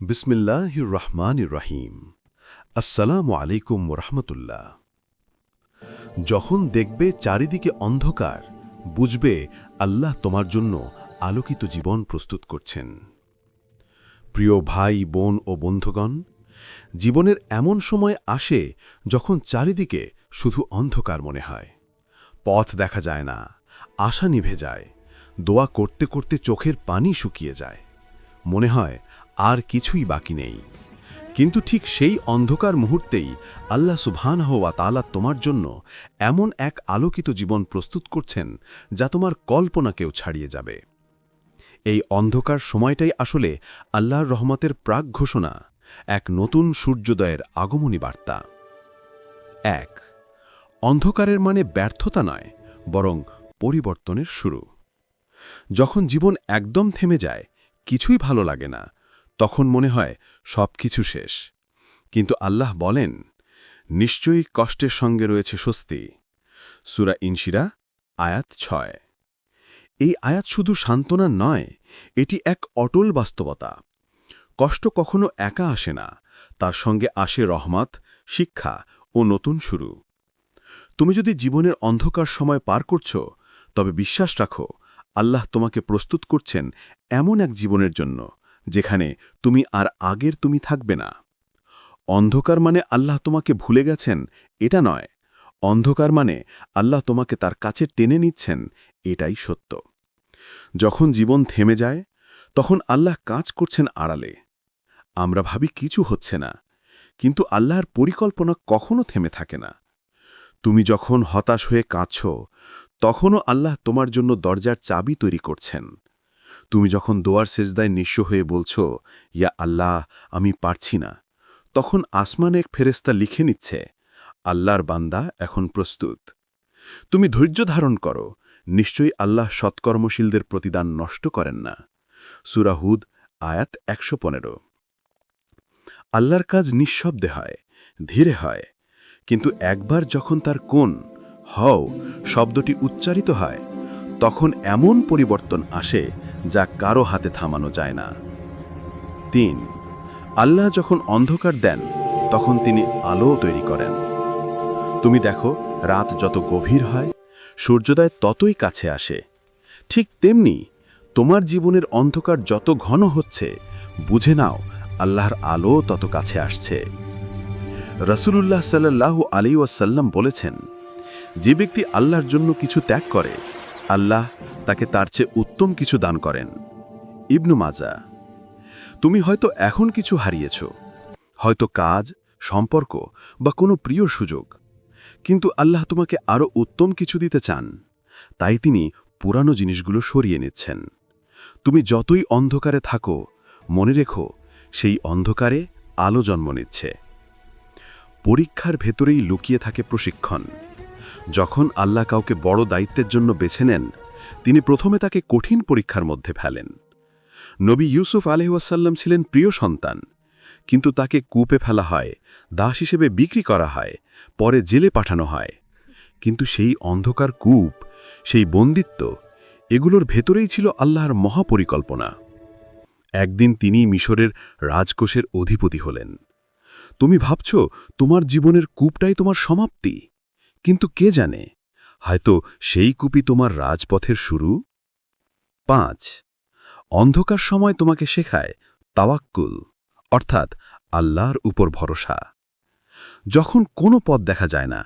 বিসমিল্লাহির রহমান রহিম। আসসালামু আলাইকুম রহমতুল্লাহ যখন দেখবে চারিদিকে অন্ধকার, বুঝবে আল্লাহ তোমার জন্য আলোকিত জীবন প্রস্তুত করছেন। প্রিয় ভাই, বোন ও বন্ধুগণ, জীবনের এমন সময় আসে যখন চারিদিকে শুধু অন্ধকার মনে হয়। পথ দেখা যায় না, আশা নিভে যায়, দোয়া করতে করতে চোখের পানি শুকিয়ে যায়। মনে হয় আর কিছুই বাকি নেই। কিন্তু ঠিক সেই অন্ধকার মুহূর্তেই আল্লাহ সুবহান হওয়া তালা তোমার জন্য এমন এক আলোকিত জীবন প্রস্তুত করছেন যা তোমার কল্পনাকেও ছাড়িয়ে যাবে। এই অন্ধকার সময়টাই আসলে আল্লাহর রহমতের প্রাক ঘোষণা, এক নতুন সূর্যোদয়ের আগমনী বার্তা। এক, অন্ধকারের মানে ব্যর্থতা নয়, বরং পরিবর্তনের শুরু। যখন জীবন একদম থেমে যায়, কিছুই ভালো লাগে না তখন মনে হয় সব কিছু শেষ। কিন্তু আল্লাহ বলেন, নিশ্চয়ই কষ্টের সঙ্গে রয়েছে স্বস্তি। সুরা ইনশিরা, আয়াত ছয়। এই আয়াত শুধু সান্ত্বনা নয়, এটি এক অটল বাস্তবতা। কষ্ট কখনো একা আসে না, তার সঙ্গে আসে রহমত, শিক্ষা ও নতুন শুরু। তুমি যদি জীবনের অন্ধকার সময় পার করছ, তবে বিশ্বাস রাখো, আল্লাহ তোমাকে প্রস্তুত করছেন এমন এক জীবনের জন্য। যেখানে তুমি আর আগের তুমি থাকবে না। অন্ধকার মানে আল্লাহ তোমাকে ভুলে গেছেন, এটা নয়। অন্ধকার মানে আল্লাহ তোমাকে তার কাছে টেনে নিচ্ছেন, এটাই সত্য। যখন জীবন থেমে যায়, তখন আল্লাহ কাজ করছেন আড়ালে। আমরা ভাবি কিছু হচ্ছে না, কিন্তু আল্লাহর পরিকল্পনা কখনো থেমে থাকে না। তুমি যখন হতাশ হয়ে কাঁদছ, তখনও আল্লাহ তোমার জন্য দরজার চাবি তৈরি করছেন। তুমি যখন দোয়ার সেজদায় নিঃস্ব হয়ে বলছ, ইয়া আল্লাহ, আমি পারছি না, তখন আসমান এক ফেরেস্তা লিখে নিচ্ছে, আল্লাহর বান্দা এখন প্রস্তুত। তুমি ধৈর্য ধারণ করো, নিশ্চয়ই আল্লাহ সৎকর্মশীলদের প্রতিদান নষ্ট করেন না। সুরাহুদ আয়াত একশো পনেরো। আল্লাহর কাজ নিঃশব্দে হয়, ধীরে হয়, কিন্তু একবার যখন তার কোন, হও, শব্দটি উচ্চারিত হয়, তখন এমন পরিবর্তন আসে যা কারও হাতে থামানো যায় না। তিন, আল্লাহ যখন অন্ধকার দেন, তখন তিনি আলো তৈরি করেন। তুমি দেখো, রাত যত গভীর হয়, সূর্যোদয় ততই কাছে আসে। ঠিক তেমনি, তোমার জীবনের অন্ধকার যত ঘন হচ্ছে, বুঝে নাও, আল্লাহর আলো তত কাছে আসছে। রসুলুল্লাহ সাল্লাহ আলী ওয়াসাল্লাম বলেছেন, যে ব্যক্তি আল্লাহর জন্য কিছু ত্যাগ করে, আল্লাহ তাকে তার চেয়ে উত্তম কিছু দান করেন। ইবনু মাজা, তুমি হয়তো এখন কিছু হারিয়েছ, হয়তো কাজ, সম্পর্ক বা কোনো প্রিয় সুযোগ, কিন্তু আল্লাহ তোমাকে আরও উত্তম কিছু দিতে চান। তাই তিনি পুরানো জিনিসগুলো সরিয়ে নিচ্ছেন। তুমি যতই অন্ধকারে থাকো, মনে রেখো, সেই অন্ধকারে আলো জন্ম নিচ্ছে। পরীক্ষার ভেতরেই লুকিয়ে থাকে প্রশিক্ষণ। যখন আল্লাহ কাউকে বড় দায়িত্বের জন্য বেছে নেন তিনি প্রথমে তাকে কঠিন পরীক্ষার মধ্যে ফেলেন। নবী ইউসুফ আলহাসাল্লাম ছিলেন প্রিয় সন্তান, কিন্তু তাকে কূপে ফেলা হয়, দাস হিসেবে বিক্রি করা হয়, পরে জেলে পাঠানো হয়। কিন্তু সেই অন্ধকার কূপ, সেই বন্দিত্ব, এগুলোর ভেতরেই ছিল আল্লাহর মহাপরিকল্পনা। একদিন তিনি মিশরের রাজকোষের অধিপতি হলেন। তুমি ভাবছ, তোমার জীবনের কূপটাই তোমার সমাপ্তি, কিন্তু কে জানে? হয়তো সেই কুপি তোমার রাজপথের শুরু? পাঁচ, অন্ধকার সময় তোমাকে শেখায় তাওয়াক্কুল, অর্থাৎ আল্লাহর উপর ভরসা। যখন কোনো পথ দেখা যায় না,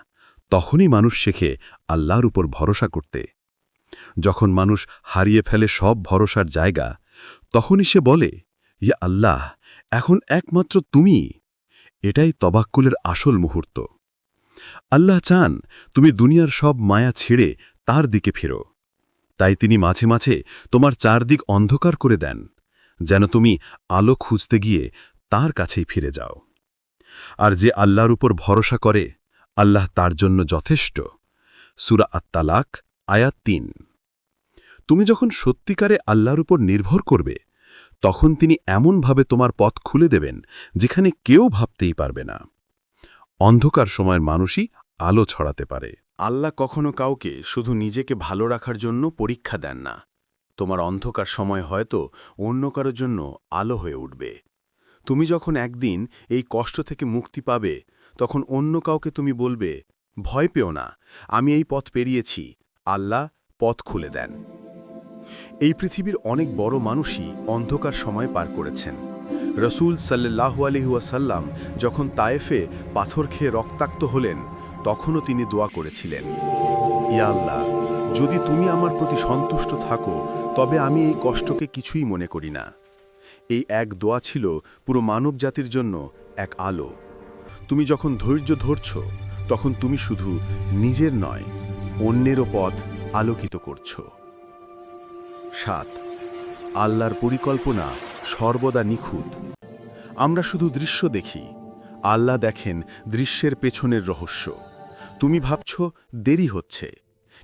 তখনই মানুষ শেখে আল্লাহর উপর ভরসা করতে। যখন মানুষ হারিয়ে ফেলে সব ভরসার জায়গা, তখনই সে বলে, ইয়া আল্লাহ, এখন একমাত্র তুমি এটাই তবাক্কুলের আসল মুহূর্ত। আল্লাহ চান তুমি দুনিয়ার সব মায়া ছেড়ে তার দিকে ফেরো। তাই তিনি মাঝে মাঝে তোমার চারদিক অন্ধকার করে দেন, যেন তুমি আলো খুঁজতে গিয়ে তার কাছেই ফিরে যাও। আর যে আল্লাহর উপর ভরসা করে, আল্লাহ তার জন্য যথেষ্ট। সুরা আত্মালাক আয়াত তিন। তুমি যখন সত্যিকারে আল্লাহর উপর নির্ভর করবে, তখন তিনি এমনভাবে তোমার পথ খুলে দেবেন, যেখানে কেউ ভাবতেই পারবে না। অন্ধকার সময়ের মানুষই আলো ছড়াতে পারে। আল্লাহ কখনো কাউকে শুধু নিজেকে ভালো রাখার জন্য পরীক্ষা দেন না। তোমার অন্ধকার সময় হয়তো অন্য কারোর জন্য আলো হয়ে উঠবে। তুমি যখন একদিন এই কষ্ট থেকে মুক্তি পাবে, তখন অন্য কাউকে তুমি বলবে, ভয় পেও না, আমি এই পথ পেরিয়েছি, আল্লাহ পথ খুলে দেন। এই পৃথিবীর অনেক বড় মানুষই অন্ধকার সময় পার করেছেন। রসুল সাল্লাহু আলহিউসাল্লাম যখন তায়েফে পাথর খেয়ে রক্তাক্ত হলেন, তখনও তিনি দোয়া করেছিলেন। ইয়া আল্লাহ, যদি তুমি আমার প্রতি সন্তুষ্ট থাকো, তবে আমি এই কষ্টকে কিছুই মনে করি না। এই এক দোয়া ছিল পুরো মানব জাতির জন্য এক আলো। তুমি যখন ধৈর্য ধরছ, তখন তুমি শুধু নিজের নয়, অন্যেরও পথ আলোকিত করছ। সাত, আল্লাহর পরিকল্পনা সর্বদা নিখুঁত। আমরা শুধু দৃশ্য দেখি। আল্লাহ দেখেন দৃশ্যের পেছনের রহস্য। তুমি ভাবছ, দেরি হচ্ছে।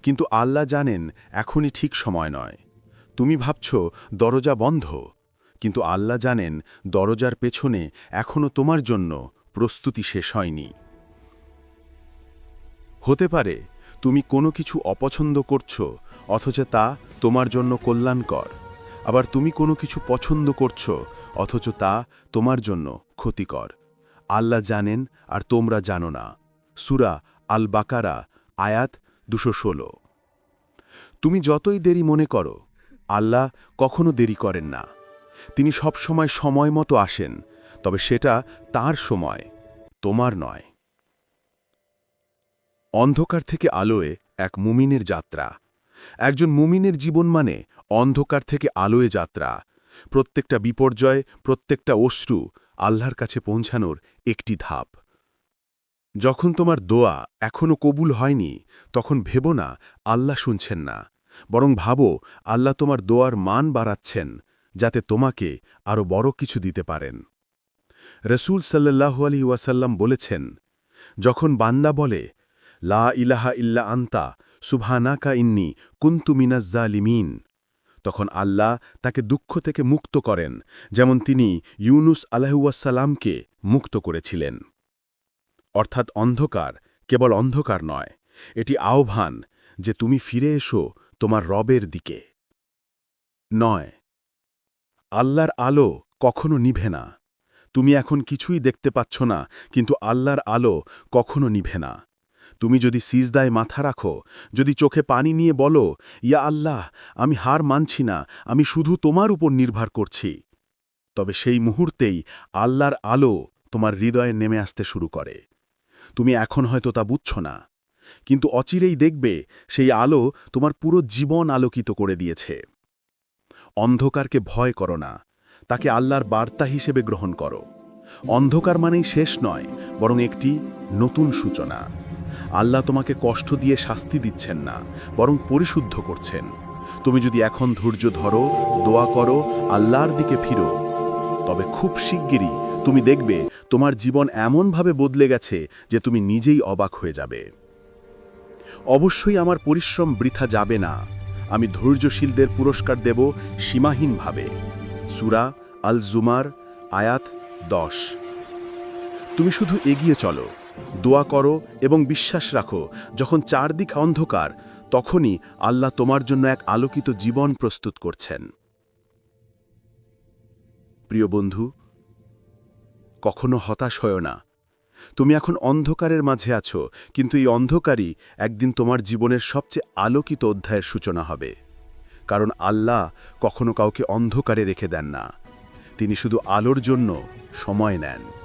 কিন্তু আল্লাহ জানেন, এখনই ঠিক সময় নয়। তুমি ভাবছ, দরজা বন্ধ। কিন্তু আল্লাহ জানেন, দরজার পেছনে এখনও তোমার জন্য প্রস্তুতি শেষ হয়নি। হতে পারে, তুমি কোনো কিছু অপছন্দ করছ, অথচ তা তোমার জন্য কল্যাণকর। আবার তুমি কোনো কিছু পছন্দ করছ অথচ তা তোমার জন্য ক্ষতিকর। আল্লাহ জানেন আর তোমরা জানো না। সুরা আল বাকারা আয়াত দুশো ষোলো। তুমি যতই দেরি মনে করো, আল্লাহ কখনো দেরি করেন না। তিনি সবসময় সময় মতো আসেন, তবে সেটা তার সময়, তোমার নয়। অন্ধকার থেকে আলোয় এক মুমিনের যাত্রা। একজন মুমিনের জীবন মানে অন্ধকার থেকে আলোয় যাত্রা। প্রত্যেকটা বিপর্যয়, প্রত্যেকটা অশ্রু আল্লাহর কাছে পৌঁছানোর একটি ধাপ। যখন তোমার দোয়া এখনও কবুল হয়নি, তখন ভেবো না, আল্লাহ শুনছেন না। বরং ভাবো, আল্লাহ তোমার দোয়ার মান বাড়াচ্ছেন, যাতে তোমাকে আরও বড় কিছু দিতে পারেন। রসুল সাল্লাহু আলি ওয়াসাল্লাম বলেছেন, যখন বান্দা বলে, লা ইলাহা ইল্লা আন্তা, সুবহানাকা ইন্নি কুন্তু মিনাজ্জালিমিন তখন আল্লাহ তাকে দুঃখ থেকে মুক্ত করেন, যেমন তিনি ইউনুস আলাহুয়াসাল্লামকে মুক্ত করেছিলেন। অর্থাৎ অন্ধকার কেবল অন্ধকার নয়, এটি আহ্বান যে তুমি ফিরে এসো তোমার রবের দিকে। নয়, আল্লাহর আলো কখনো নিভে না। তুমি এখন কিছুই দেখতে পাচ্ছ না, কিন্তু আল্লাহর আলো কখনো নিভে না। তুমি যদি সিজদায় মাথা রাখো, যদি চোখে পানি নিয়ে বলো, ইয়া আল্লাহ, আমি হার মানছি না, আমি শুধু তোমার উপর নির্ভর করছি। তবে সেই মুহূর্তেই আল্লাহর আলো তোমার হৃদয়ে নেমে আসতে শুরু করে। তুমি এখন হয়তো তা বুঝছ না, কিন্তু অচিরেই দেখবে সেই আলো তোমার পুরো জীবন আলোকিত করে দিয়েছে। অন্ধকারকে ভয় করো না, তাকে আল্লাহর বার্তা হিসেবে গ্রহণ করো। অন্ধকার মানেই শেষ নয়, বরং একটি নতুন সূচনা। আল্লাহ তোমাকে কষ্ট দিয়ে শাস্তি দিচ্ছেন না, বরং পরিশুদ্ধ করছেন। তুমি যদি এখন ধৈর্য ধরো, দোয়া করো, আল্লাহর দিকে ফিরো, তবে খুব শিগগিরই তুমি দেখবে তোমার জীবন এমনভাবে বদলে গেছে যে তুমি নিজেই অবাক হয়ে যাবে। অবশ্যই আমার পরিশ্রম বৃথা যাবে না। আমি ধৈর্যশীলদের পুরস্কার দেব সীমাহীনভাবে। সুরা আল জুমার আয়াত দশ। তুমি শুধু এগিয়ে চলো। দোয়া করো এবং বিশ্বাস রাখো, যখন চারদিক অন্ধকার, তখনই আল্লাহ তোমার জন্য এক আলোকিত জীবন প্রস্তুত করছেন। প্রিয় বন্ধু, কখনো হতাশ হয় না। তুমি এখন অন্ধকারের মাঝে আছো, কিন্তু এই অন্ধকারই একদিন তোমার জীবনের সবচেয়ে আলোকিত অধ্যায়ের সূচনা হবে। কারণ আল্লাহ কখনো কাউকে অন্ধকারে রেখে দেন না। তিনি শুধু আলোর জন্য সময় নেন।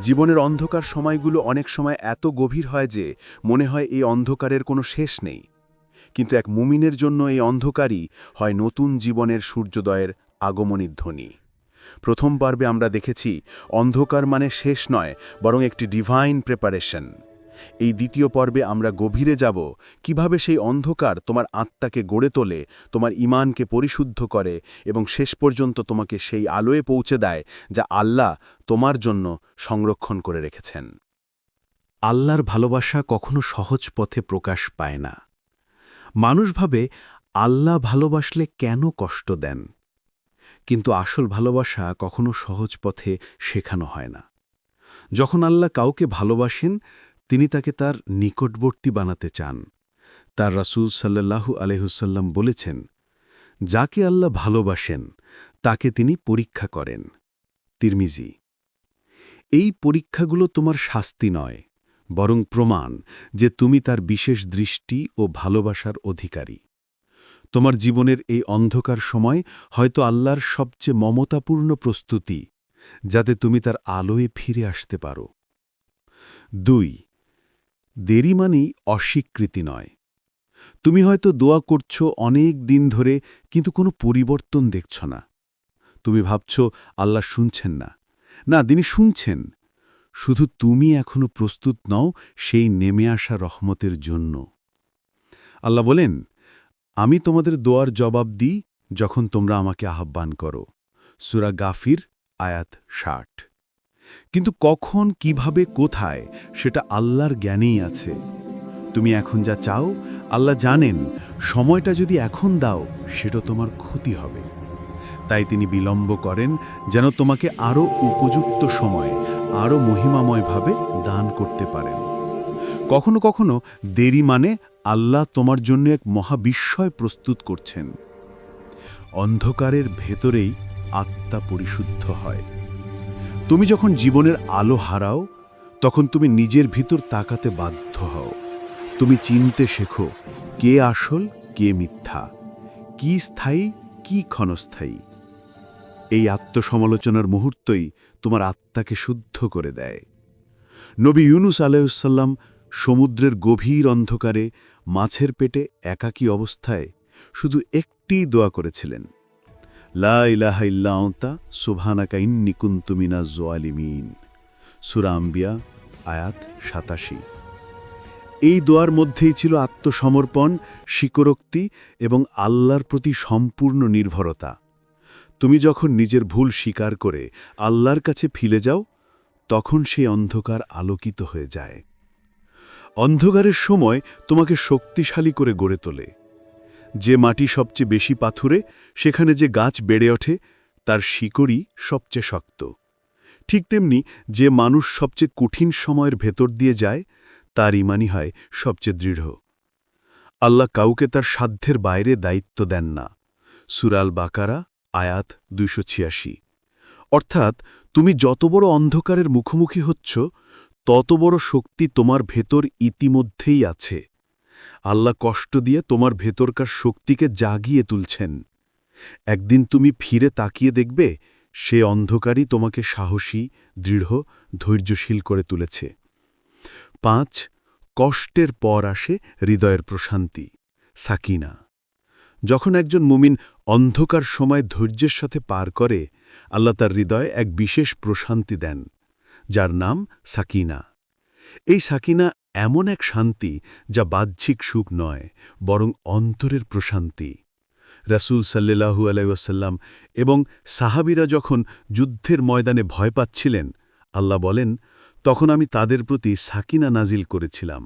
জীবনের অন্ধকার সময়গুলো অনেক সময় এত গভীর হয় যে মনে হয় এই অন্ধকারের কোনো শেষ নেই। কিন্তু এক মুমিনের জন্য এই অন্ধকারই হয় নতুন জীবনের সূর্যোদয়ের আগমনী ধ্বনি। প্রথম পর্বে আমরা দেখেছি, অন্ধকার মানে শেষ নয়, বরং একটি ডিভাইন প্রেপারেশন এই দ্বিতীয় পর্বে আমরা গভীরে যাব। কীভাবে সেই অন্ধকার তোমার আত্মাকে গড়ে তোলে, তোমার ইমানকে পরিশুদ্ধ করে এবং শেষ পর্যন্ত তোমাকে সেই আলোয় পৌঁছে দেয় যা আল্লাহ তোমার জন্য সংরক্ষণ করে রেখেছেন। আল্লাহর ভালোবাসা কখনো সহজ পথে প্রকাশ পায় না। মানুষ ভাবে, আল্লাহ ভালোবাসলে কেন কষ্ট দেন? কিন্তু আসল ভালোবাসা কখনো সহজ পথে শেখানো হয় না। যখন আল্লাহ কাউকে ভালোবাসেন তিনি তাকে তার নিকটবর্তী বানাতে চান। তার রাসূল সাল্লাল্লাহু আলহুসাল্লাম বলেছেন, যাকে আল্লাহ ভালোবাসেন, তাকে তিনি পরীক্ষা করেন। তিরমিজি, এই পরীক্ষাগুলো তোমার শাস্তি নয়, বরং প্রমাণ যে তুমি তার বিশেষ দৃষ্টি ও ভালোবাসার অধিকারী। তোমার জীবনের এই অন্ধকার সময় হয়তো আল্লাহর সবচেয়ে মমতাপূর্ণ প্রস্তুতি, যাতে তুমি তার আলোয় ফিরে আসতে পারো। দুই দেরি মানেই অস্বীকৃতি নয়। তুমি হয়তো দোয়া করছ অনেক দিন ধরে, কিন্তু কোনো পরিবর্তন দেখছ না। তুমি ভাবছ, আল্লাহ শুনছেন না। না, তিনি শুনছেন। শুধু তুমি এখনও প্রস্তুত নও, সেই নেমে আসা রহমতের জন্য। আল্লাহ বলেন, আমি তোমাদের দোয়ার জবাব দিই যখন তোমরা আমাকে আহ্বান করো। সুরা গাফির, আয়াত ষাট। কিন্তু কখন, কীভাবে, কোথায়, সেটা আল্লাহর জ্ঞানেই আছে। তুমি এখন যা চাও, আল্লাহ জানেন, সময়টা যদি এখন দাও, সেটা তোমার ক্ষতি হবে। তাই তিনি বিলম্ব করেন, যেন তোমাকে আরও উপযুক্ত সময়ে আরও মহিমাময়ভাবে দান করতে পারেন। কখনো কখনো দেরি মানে আল্লাহ তোমার জন্য এক মহাবিস্ময় প্রস্তুত করছেন। অন্ধকারের ভেতরেই আত্মা পরিশুদ্ধ হয়। তুমি যখন জীবনের আলো হারাও, তখন তুমি নিজের ভিতর তাকাতে বাধ্য হও। তুমি চিনতে শেখো, কে আসল, কে মিথ্যা, কি স্থায়ী, কি ক্ষণস্থায়ী। এই আত্মসমালোচনার মুহূর্তই তোমার আত্মাকে শুদ্ধ করে দেয়। নবী ইউনুস আলাইসাল্লাম সমুদ্রের গভীর অন্ধকারে মাছের পেটে একাকী অবস্থায় শুধু একটি দোয়া করেছিলেন লা ইলাহা ইল্লা আনতা সুবহানাকা ইন্নী কুনতু মিনাজ জালিমিন। আয়াত সাতাশি। এই দোয়ার মধ্যেই ছিল আত্মসমর্পণ, স্বীকারোক্তি এবং আল্লাহর প্রতি সম্পূর্ণ নির্ভরতা। তুমি যখন নিজের ভুল স্বীকার করে আল্লাহর কাছে ফিরে যাও, তখন সেই অন্ধকার আলোকিত হয়ে যায়। অন্ধকারের সময় তোমাকে শক্তিশালী করে গড়ে তোলে। যে মাটি সবচেয়ে বেশি পাথুরে, সেখানে যে গাছ বেড়ে ওঠে, তার শিকড়ই সবচেয়ে শক্ত। ঠিক তেমনি যে মানুষ সবচেয়ে কঠিন সময়ের ভেতর দিয়ে যায়, তার ইমানি হয় সবচেয়ে দৃঢ়। আল্লাহ কাউকে তার সাধ্যের বাইরে দায়িত্ব দেন না। সুরাল বাকারা আয়াত দুইশো ছিয়াশি। অর্থাৎ, তুমি যত বড় অন্ধকারের মুখোমুখি হচ্ছ, তত বড় শক্তি তোমার ভেতর ইতিমধ্যেই আছে। আল্লাহ কষ্ট দিয়ে তোমার ভেতরকার শক্তিকে জাগিয়ে তুলছেন। একদিন তুমি ফিরে তাকিয়ে দেখবে, সে অন্ধকারই তোমাকে সাহসী, দৃঢ়, ধৈর্যশীল করে তুলেছে। পাঁচ, কষ্টের পর আসে হৃদয়ের প্রশান্তি, সাকিনা। যখন একজন মুমিন অন্ধকার সময় ধৈর্যের সাথে পার করে, আল্লাহ তার হৃদয়ে এক বিশেষ প্রশান্তি দেন, যার নাম সাকিনা। এই সাকিনা এমন এক শান্তি যা বাহ্যিক সুখ নয়, বরং অন্তরের প্রশান্তি। রাসূল সাল্লাহু আলাইসাল্লাম এবং সাহাবিরা যখন যুদ্ধের ময়দানে ভয় পাচ্ছিলেন, আল্লাহ বলেন, তখন আমি তাদের প্রতি সাকিনা নাজিল করেছিলাম।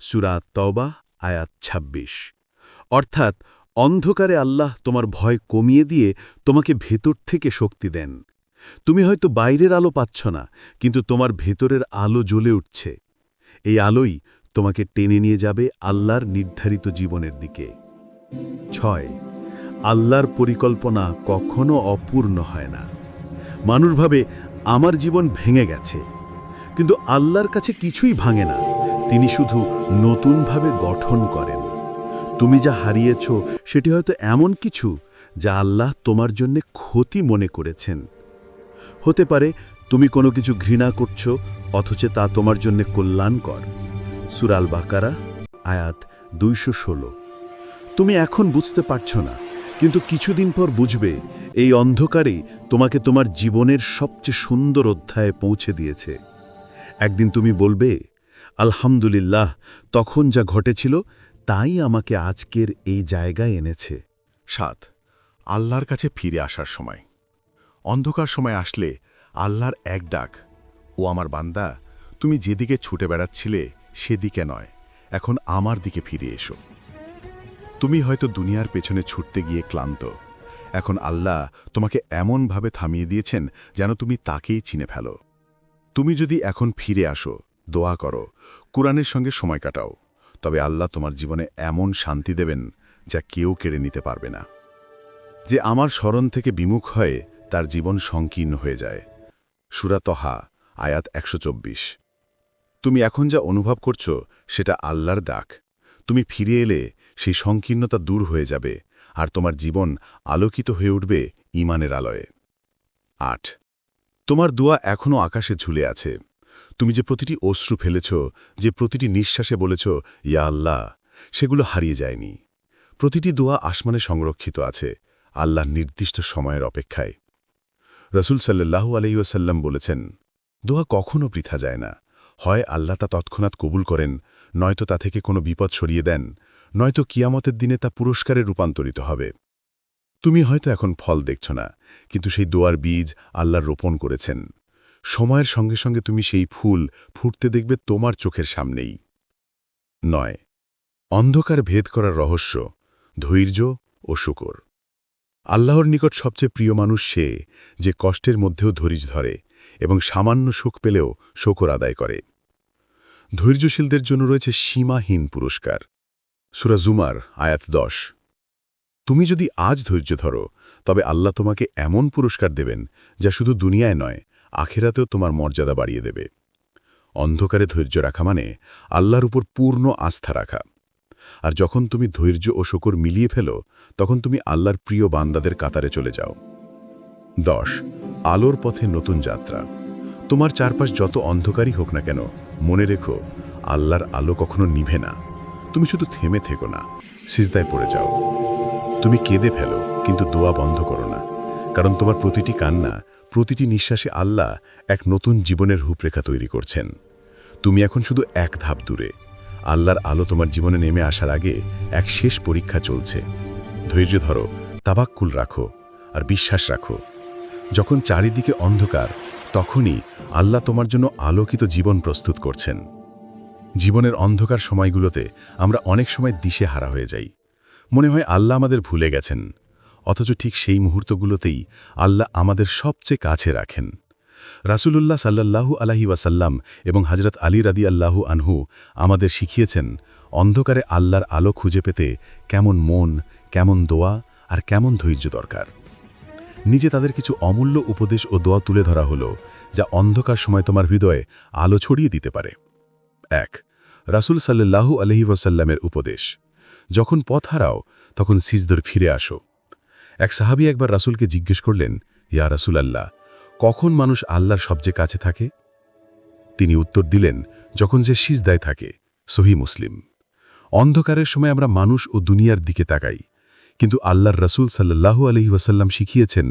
সুরাত তওবা আয়াত ২৬ অর্থাৎ, অন্ধকারে আল্লাহ তোমার ভয় কমিয়ে দিয়ে তোমাকে ভেতর থেকে শক্তি দেন। তুমি হয়তো বাইরের আলো পাচ্ছ না, কিন্তু তোমার ভেতরের আলো জ্বলে উঠছে। এই আলোই তোমাকে টেনে নিয়ে যাবে আল্লাহর নির্ধারিত জীবনের দিকে। ছয়, আল্লাহর পরিকল্পনা কখনো অপূর্ণ হয় না। মানুষ ভাবে, আমার জীবন ভেঙে গেছে। কিন্তু আল্লাহর কাছে কিছুই ভাঙে না। তিনি শুধু নতুনভাবে গঠন করেন। তুমি যা হারিয়েছ, সেটি হয়তো এমন কিছু যা আল্লাহ তোমার জন্য ক্ষতি মনে করেছেন। হতে পারে তুমি কোনো কিছু ঘৃণা করছ, অথচ তা তোমার জন্য কল্যাণকর। সুরাল বাকারা আয়াত দুইশো ষোলো। তুমি এখন বুঝতে পারছ না, কিন্তু কিছুদিন পর বুঝবে, এই অন্ধকারেই তোমাকে তোমার জীবনের সবচেয়ে সুন্দর অধ্যায়ে পৌঁছে দিয়েছে। একদিন তুমি বলবে, আলহামদুলিল্লাহ, তখন যা ঘটেছিল, তাই আমাকে আজকের এই জায়গায় এনেছে। সাত, আল্লাহর কাছে ফিরে আসার সময়। অন্ধকার সময় আসলে আল্লাহর এক ডাক, ও আমার বান্দা, তুমি যেদিকে ছুটে বেড়াচ্ছিলে সেদিকে নয়, এখন আমার দিকে ফিরে এসো। তুমি হয়তো দুনিয়ার পেছনে ছুটতে গিয়ে ক্লান্ত। এখন আল্লাহ তোমাকে এমনভাবে থামিয়ে দিয়েছেন যেন তুমি তাকেই চিনে ফেলো। তুমি যদি এখন ফিরে আসো, দোয়া করো, কোরআনের সঙ্গে সময় কাটাও, তবে আল্লাহ তোমার জীবনে এমন শান্তি দেবেন যা কেউ কেড়ে নিতে পারবে না। যে আমার স্মরণ থেকে বিমুখ হয়ে তার জীবন সংকীর্ণ হয়ে যায়। সুরাতহা আয়াত একশো চব্বিশ। তুমি এখন যা অনুভব করছ, সেটা আল্লাহর ডাক। তুমি ফিরে এলে সেই সংকীর্ণতা দূর হয়ে যাবে, আর তোমার জীবন আলোকিত হয়ে উঠবে ইমানের আলয়ে। আট। তোমার দোয়া এখনও আকাশে ঝুলে আছে। তুমি যে প্রতিটি অশ্রু ফেলেছ, যে প্রতিটি নিঃশ্বাসে বলেছ, ইয়া আল্লাহ, সেগুলো হারিয়ে যায়নি। প্রতিটি দোয়া আসমানে সংরক্ষিত আছে, আল্লাহর নির্দিষ্ট সময়ের অপেক্ষায়। রসুল সাল্লাহু আলহিউসাল্লাম বলেছেন, দোয়া কখনও বৃথা যায় না। হয় আল্লাহ তা তৎক্ষণাৎ কবুল করেন, নয়তো তা থেকে কোনো বিপদ সরিয়ে দেন, নয়তো কিয়ামতের দিনে তা পুরস্কারে রূপান্তরিত হবে। তুমি হয়তো এখন ফল দেখছ না, কিন্তু সেই দোয়ার বীজ আল্লাহ রোপণ করেছেন। সময়ের সঙ্গে সঙ্গে তুমি সেই ফুল ফুটতে দেখবে তোমার চোখের সামনেই। নয়, অন্ধকার ভেদ করার রহস্য ধৈর্য ও শুকর। আল্লাহর নিকট সবচেয়ে প্রিয় মানুষ সে যে কষ্টের মধ্যেও ধৈর্য ধরে এবং সামান্য সুখ পেলেও শকর আদায় করে। ধৈর্যশীলদের জন্য রয়েছে সীমাহীন পুরস্কার। সুরা জুমার আয়াত দশ। তুমি যদি আজ ধৈর্য ধরো, তবে আল্লাহ তোমাকে এমন পুরস্কার দেবেন যা শুধু দুনিয়ায় নয়, আখেরাতেও তোমার মর্যাদা বাড়িয়ে দেবে। অন্ধকারে ধৈর্য রাখা মানে আল্লাহর উপর পূর্ণ আস্থা রাখা। আর যখন তুমি ধৈর্য ও শকর মিলিয়ে ফেলো, তখন তুমি আল্লাহর প্রিয় বান্দাদের কাতারে চলে যাও। দশ, আলোর পথে নতুন যাত্রা। তোমার চারপাশ যত অন্ধকারই হোক না কেন, মনে রেখো, আল্লাহর আলো কখনো নিভে না। তুমি শুধু থেমে থেকো না, সিজদায় পড়ে যাও। তুমি কেঁদে ফেলো, কিন্তু দোয়া বন্ধ করো না। কারণ তোমার প্রতিটি কান্না, প্রতিটি নিঃশ্বাসে আল্লাহ এক নতুন জীবনের রূপরেখা তৈরি করছেন। তুমি এখন শুধু এক ধাপ দূরে আল্লাহর আলো তোমার জীবনে নেমে আসার আগে এক শেষ পরীক্ষা চলছে। ধৈর্য ধরো, তাবাক্কুল রাখো আর বিশ্বাস রাখো। যখন চারিদিকে অন্ধকার, তখনই আল্লাহ তোমার জন্য আলোকিত জীবন প্রস্তুত করছেন। জীবনের অন্ধকার সময়গুলোতে আমরা অনেক সময় দিশে হারা হয়ে যাই। মনে হয় আল্লাহ আমাদের ভুলে গেছেন, অথচ ঠিক সেই মুহূর্তগুলোতেই আল্লাহ আমাদের সবচেয়ে কাছে রাখেন। রাসূলুল্লাহ সাল্লাল্লাহু আলাহি ওয়াসাল্লাম এবং হজরত আলী রাদি আল্লাহু আনহু আমাদের শিখিয়েছেন অন্ধকারে আল্লাহর আলো খুঁজে পেতে কেমন মন, কেমন দোয়া আর কেমন ধৈর্য দরকার। নিজে তাদের কিছু অমূল্য উপদেশ ও দোয়া তুলে ধরা হলো, যা অন্ধকার সময় তোমার হৃদয়ে আলো ছড়িয়ে দিতে পারে। এক, রাসূল সাল্লাল্লাহু আলহি ওয়াসাল্লামের উপদেশ। যখন পথ হারাও, তখন সিজদর ফিরে আসো। এক সাহাবি একবার রাসূলকে জিজ্ঞেস করলেন, ইয়া রাসূল আল্লাহ কখন মানুষ আল্লাহর সবচেয়ে কাছে থাকে? তিনি উত্তর দিলেন, যখন সে সিজদায় থাকে, সহি মুসলিম। অন্ধকারের সময় আমরা মানুষ ও দুনিয়ার দিকে তাকাই, কিন্তু আল্লাহর রসুল সাল্লাহু আলহি ওয়াসাল্লাম শিখিয়েছেন,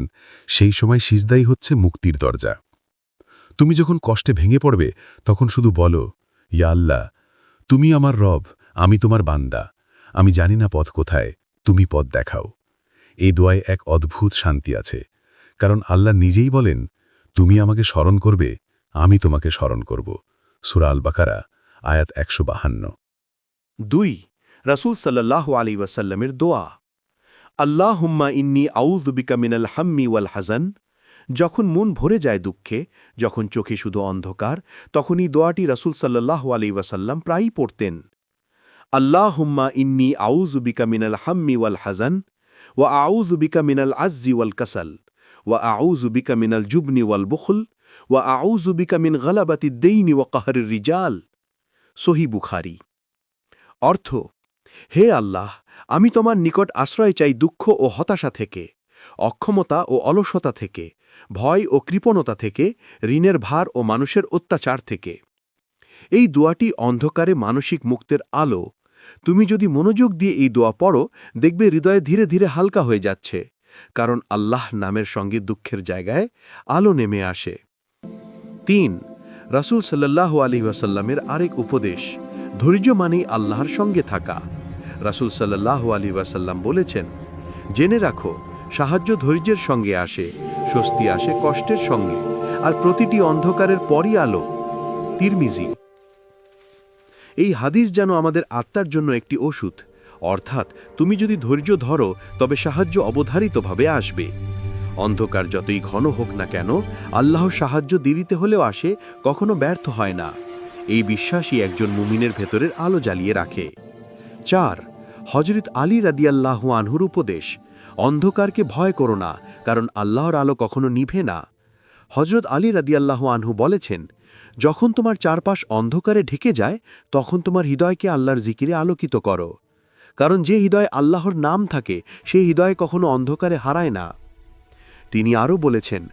সেই সময় সিজদাই হচ্ছে মুক্তির দরজা। তুমি যখন কষ্টে ভেঙে পড়বে, তখন শুধু বলো, ইয়া আল্লাহ, তুমি আমার রব, আমি তোমার বান্দা। আমি জানি না পথ কোথায়, তুমি পথ দেখাও। এই দোয়ায় এক অদ্ভুত শান্তি আছে। কারণ আল্লাহ নিজেই বলেন, তুমি আমাকে স্মরণ করবে, আমি তোমাকে স্মরণ করব। সুরা বাকারা আয়াত একশো বাহান্ন। দুই, রাসূল সাল্লাল্লাহু আলী ওয়াসাল্লামের দোয়া। আল্লাহ হুম্মা ইন্নি আউজুবিকা মিনাল হাম্মি ওয়াল হাজান যখন মন ভরে যায় দুঃখে, যখন চোখে শুধু অন্ধকার, তখনই দোয়াটি রাসূল সাল্লাল্লাহু আলী ওয়াসাল্লাম প্রায়ই পড়তেন। আল্লাহ হুম্মা ইন্নি আউজুবিকা মিনাল হাম্মি ওয়াল হাজান ওয়া আউজুবিকা মিনাল আজ্জি ওয়াল কাসাল। ওয়া আউজুবিকা মিনাল জুবনি ওয়াল ওয়া আউজুবিকা মিন গলাবাতি দেইনি ওয়া রিজাল। সহি বুখারি। অর্থ, হে আল্লাহ, আমি তোমার নিকট আশ্রয় চাই দুঃখ ও হতাশা থেকে, অক্ষমতা ও অলসতা থেকে, ভয় ও কৃপণতা থেকে, ঋণের ভার ও মানুষের অত্যাচার থেকে। এই দোয়াটি অন্ধকারে মানসিক মুক্তের আলো। তুমি যদি মনোযোগ দিয়ে এই দোয়া পড়ো, দেখবে হৃদয়ে ধীরে ধীরে হালকা হয়ে যাচ্ছে। কারণ আল্লাহ নামের সঙ্গে দুঃখের জায়গায় আলো নেমে আসে। তিন, রাসূল সাল্লাল্লাহু আলী ওয়াসাল্লামের আরেক উপদেশ, ধৈর্য মানেই আল্লাহর সঙ্গে থাকা। রাসূল সাল্লাল্লাহু আলী ওয়াসাল্লাম বলেছেন, জেনে রাখো, সাহায্য ধৈর্যের সঙ্গে আসে, স্বস্তি আসে কষ্টের সঙ্গে, আর প্রতিটি অন্ধকারের পরই আলো। তিরমিজি, এই হাদিস যেন আমাদের আত্মার জন্য একটি ওষুধ। অর্থাৎ তুমি যদি ধৈর্য ধরো, তবে সাহায্য অবধারিতভাবে আসবে। অন্ধকার যতই ঘন হোক না কেন আল্লাহ সাহায্য দেরিতে হলেও আসে, কখনো ব্যর্থ হয় না। এই বিশ্বাসই একজন মুমিনের ভেতরের আলো জ্বালিয়ে রাখে। চার হজরত আলী রাদিয়াল্লাহু আনহুর উপদেশ, অন্ধকারকে ভয় করো না, কারণ আল্লাহর আলো কখনো নিভে না। হজরত আলী রাদিয়াল্লাহু আনহু বলেছেন, যখন তোমার চারপাশ অন্ধকারে ঢেকে যায়, তখন তোমার হৃদয়কে আল্লাহর জিকিরে আলোকিত করো। কারণ যে হৃদয় আল্লাহর নাম থাকে, সেই হৃদয় কখনো অন্ধকারে হারায় না। তিনি আরও বলেছেন,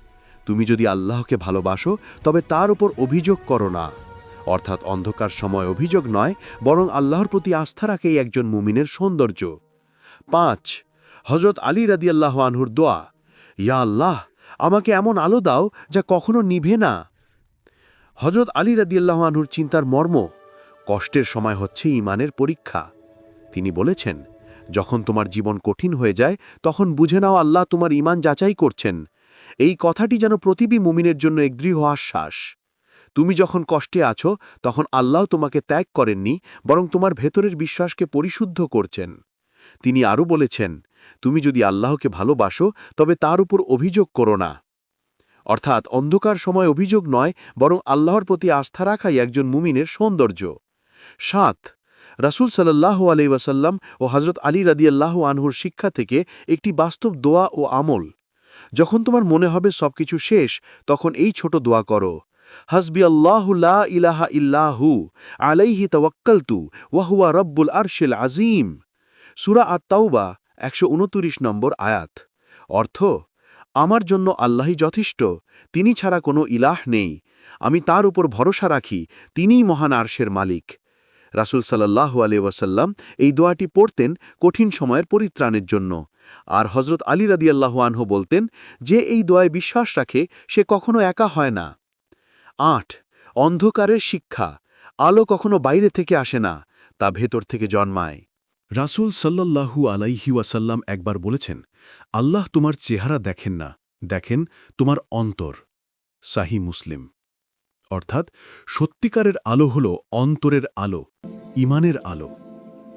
তুমি যদি আল্লাহকে ভালোবাসো, তবে তার উপর অভিযোগ করো না। অর্থাৎ অন্ধকার সময় অভিযোগ নয়, বরং আল্লাহর প্রতি আস্থা রাখেই একজন মুমিনের সৌন্দর্য। পাঁচ হজরত আলী রাদিয়াল্লাহ আনহুর দোয়া, ইয়া আল্লাহ, আমাকে এমন আলো দাও যা কখনো নিভে না। হজরত আলী রাদিয়াল্লাহ আনহুর চিন্তার মর্ম, কষ্টের সময় হচ্ছে ইমানের পরীক্ষা। তিনি বলেছেন, যখন তোমার জীবন কঠিন হয়ে যায়, তখন বুঝে নাও আল্লাহ তোমার ইমান যাচাই করছেন। এই কথাটি যেন প্রতিবি মুমিনের জন্য এক দৃঢ় আশ্বাস। তুমি যখন কষ্টে আছো, তখন আল্লাহ তোমাকে ত্যাগ করেননি, বরং তোমার ভেতরের বিশ্বাসকে পরিশুদ্ধ করছেন। তিনি আরও বলেছেন, তুমি যদি আল্লাহকে ভালোবাসো, তবে তার উপর অভিযোগ করো না। অর্থাৎ অন্ধকার সময় অভিযোগ নয়, বরং আল্লাহর প্রতি আস্থা রাখাই একজন মুমিনের সৌন্দর্য। সাত রাসূল সাল্লাহ আলি ওয়াসাল্লাম ও হজরত আলী রাদিয়াল্লাহ আনহুর শিক্ষা থেকে একটি বাস্তব দোয়া ও আমল। যখন তোমার মনে হবে সবকিছু শেষ, তখন এই ছোট দোয়া করো। হাসবি আল্লাহু লা ইলাহা ইল্লাহু আলাইহি তাওয়াক্কালতু ওয়াহুয়া রব্বুল আরশিল আজিম সুরা আত্মাউবা একশো নম্বর আয়াত। অর্থ, আমার জন্য আল্লাহই যথেষ্ট, তিনি ছাড়া কোনো ইলাহ নেই। আমি তার উপর ভরসা রাখি, তিনিই মহান আরশের মালিক। রাসুল সাল্লাহ ওয়াসাল্লাম এই দোয়াটি পড়তেন কঠিন সময়ের পরিত্রাণের জন্য। আর হজরত আলী রাদিয়াল্লাহ আনহু বলতেন, যে এই দোয়ায় বিশ্বাস রাখে, সে কখনো একা হয় না। আট, অন্ধকারের শিক্ষা, আলো কখনো বাইরে থেকে আসে না, তা ভেতর থেকে জন্মায়। রাসূল সাল্লাল্লাহু আলাইহি ওয়াসাল্লাম একবার বলেছেন, আল্লাহ তোমার চেহারা দেখেন না, দেখেন তোমার অন্তর। সাহি মুসলিম। অর্থাৎ সত্যিকারের আলো হল অন্তরের আলো, ইমানের আলো।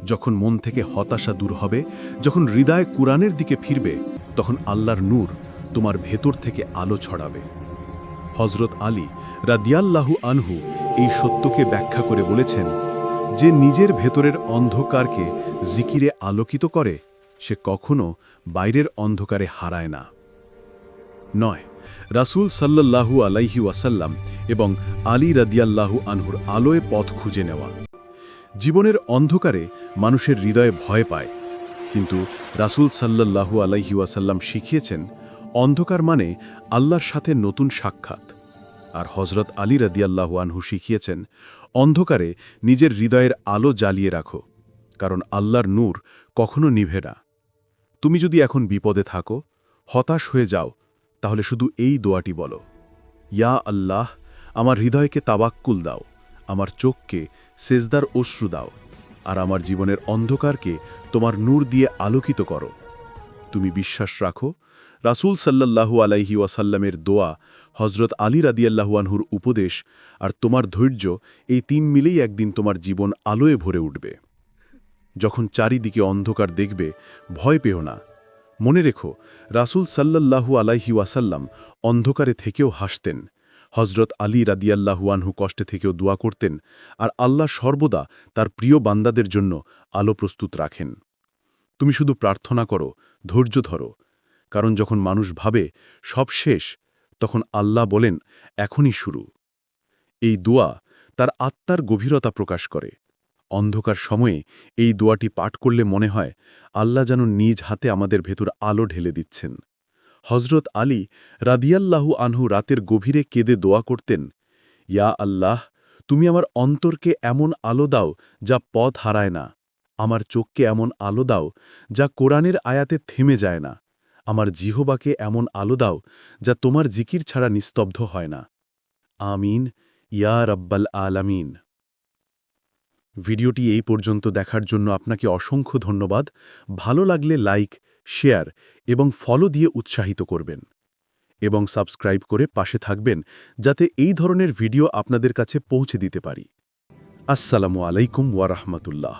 যখন মন থেকে হতাশা দূর হবে, যখন হৃদয় কুরআনের দিকে ফিরবে, তখন আল্লাহর নূর তোমার ভেতর থেকে আলো ছড়াবে। হজরত আলী রাদিয়াল্লাহু আনহু এই সত্যকে ব্যাখ্যা করে বলেছেন, যে নিজের ভেতরের অন্ধকারকে জিকিরে আলোকিত করে, সে কখনো বাইরের অন্ধকারে হারায় না। নয় রাসূল সাল্লাল্লাহু আলাইহি ওয়াসাল্লাম এবং আলী রাদিয়াল্লাহু আনহুর আলোয় পথ খুঁজে নেওয়া। জীবনের অন্ধকারে মানুষের হৃদয়ে ভয় পায়, কিন্তু রাসূল সাল্লাল্লাহু আলাইহি ওয়াসাল্লাম শিখিয়েছেন, অন্ধকার মানে আল্লাহর সাথে নতুন সাক্ষাৎ। আর হজরত আলী রাদিয়াল্লাহু আনহু শিখিয়েছেন, অন্ধকারে নিজের হৃদয়ের আলো জ্বালিয়ে রাখো, কারণ আল্লাহর নূর কখনো নিভে না। তুমি যদি এখন বিপদে থাকো, হতাশ হয়ে যাও তাহলে শুধু এই দোয়াটি বলো। ইয়া আল্লাহ, আমার হৃদয়কে তাবাক্কুল দাও, আমার চোখকে সেজদার অশ্রু দাও, আর আমার জীবনের অন্ধকারকে তোমার নূর দিয়ে আলোকিত করো। তুমি বিশ্বাস রাখো, রাসূল সাল্লাল্লাহু আলাইহি ওয়াসাল্লামের দোয়া হজরত আলী রাদিয়াল্লাহু আনহুর উপদেশ আর তোমার ধৈর্য এই তিন মিলেই একদিন তোমার জীবন আলোয় ভরে উঠবে। যখন চারিদিকে অন্ধকার দেখবে, ভয় পেও না। মনে রেখো, রাসূল সাল্লাল্লাহু আলাইহি ওয়াসাল্লাম অন্ধকারে থেকেও হাসতেন। হজরত আলী রাদিয়াল্লাহুয়ানহু কষ্টে থেকেও দোয়া করতেন আর আল্লাহ সর্বদা তার প্রিয় বান্দাদের জন্য আলো প্রস্তুত রাখেন। তুমি শুধু প্রার্থনা করো, ধৈর্য ধরো, কারণ যখন মানুষ ভাবে সব শেষ, তখন আল্লাহ বলেন, এখনই শুরু। এই দোয়া তার আত্মার গভীরতা প্রকাশ করে। অন্ধকার সময়ে এই দোয়াটি পাঠ করলে মনে হয়, আল্লাহ যেন নিজ হাতে আমাদের ভেতর আলো ঢেলে দিচ্ছেন। হজরত আলী রাদিয়াল্লাহু আনহু রাতের গভীরে কেঁদে দোয়া করতেন, ইয়া আল্লাহ, তুমি আমার অন্তরকে এমন আলো দাও যা পথ হারায় না। আমার চোখকে এমন আলো দাও যা কোরআনের আয়াতে থেমে যায় না। আমার জিহবাকে এমন আলো দাও যা তোমার জিকির ছাড়া নিস্তব্ধ হয় না। আমিন। ইয়া রব্বাল আলামিন। ভিডিওটি এই পর্যন্ত দেখার জন্য আপনাকে অসংখ্য ধন্যবাদ। ভালো লাগলে লাইক, শেয়ার এবং ফলো দিয়ে উৎসাহিত করবেন এবং সাবস্ক্রাইব করে পাশে থাকবেন যাতে এই ধরনের ভিডিও আপনাদের কাছে পৌঁছে দিতে পারি। আসসালামু আলাইকুম ওয়ারহমতুল্লাহ